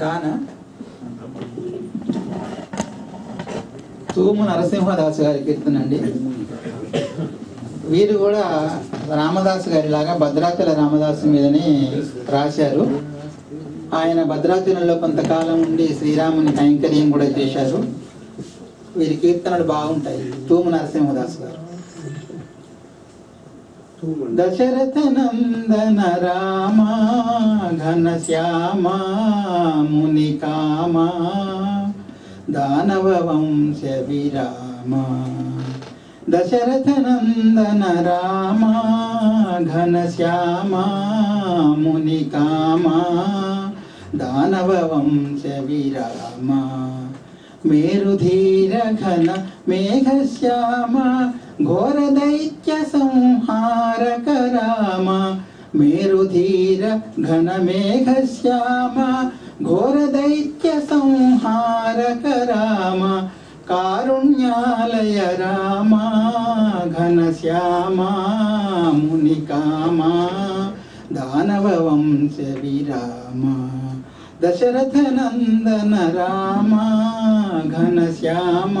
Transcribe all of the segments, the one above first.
దాన తూము నరసింహదాస్ గారి కీర్తన అండి. వీరు కూడా రామదాస్ గారి లాగా భద్రాచల రామదాసు మీదనే రాశారు. ఆయన భద్రాచలంలో కొంతకాలం ఉండి శ్రీరాముని కైంకర్యం కూడా చేశారు. వీరి కీర్తనలు బాగుంటాయి. తూము నరసింహదాస్ గారు. దశరథ నందన రామ ఘన శ్యామ ముని కామ దానవ వంశ విరామ. దశరథ నందన రామ ఘన శ్యామ ముని కామ దానవ వంశ విరామ. మేరుధీర ఘన మేఘశ్యామ ఘోర దైత్య సంహారక రామ మేరుధీర ఘన మేఘశ్యామ ఘోర దైత్య సంహారక రామ కారుణ్యాలయ రామ ఘన శ్యామ ముని దానవ వంశ విరామ దశరథ నందన రామ ఘన శ్యామ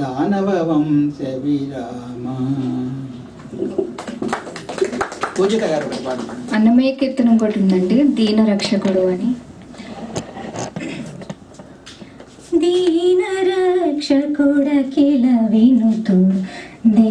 ముని కామ దానవ వంశ విరామ పూజిత గారు ఒకటి పాడండి. అన్నమయ్య కీర్తన ఇంకోటి ఉందండి దీన రక్షకుడు అని దీన రక్షకుడకిల వినుతు దేవదేవుడు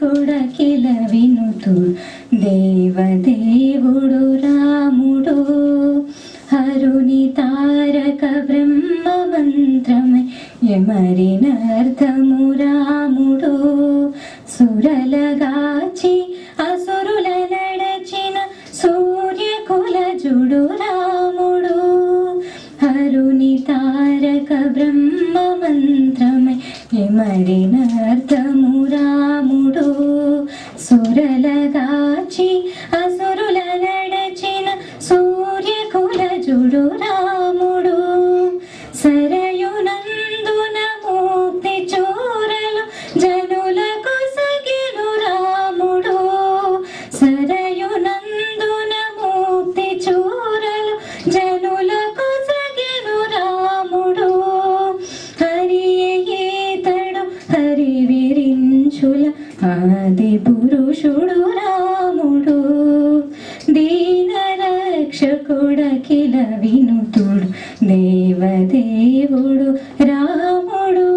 కొడకిల వినుతు దేవదేవుడు రాముడు. హరుని తారక బ్రహ్మ మంత్రమై యమరినర్థము రాముడు. సురలగాచి మంత్రమై యమరినర్థము రాముడు? సురలగాచి అసురుల నడచిన సూర్యకుల కులజుడు ఆది పురుషుడు రాముడు దీన రక్షకుడకిల వినుతుడు దేవదేవుడు రాముడు.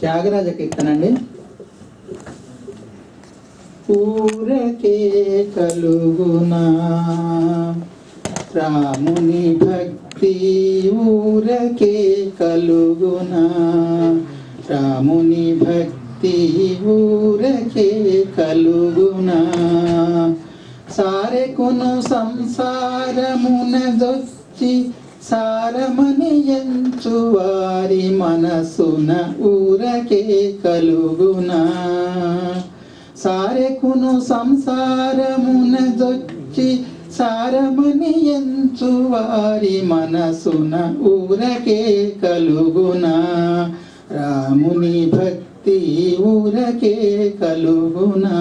త్యాగరాజ కీర్తన అండి. ఊరకే కలుగునా రాముని భక్తి ఊరకే కలుగునా రాముని భక్తి ఊరకే కలుగునా సారెకును సంసారమున దొచ్చి సారమని ఎంచు వారి మనసున ఊరకే కలుగునా సారెకును సంసారమున దొచ్చి సారమని ఎంచు వారి మనసున ఊరకే కలుగునా. రాముని భక్తి ఊరకే కలుగునా.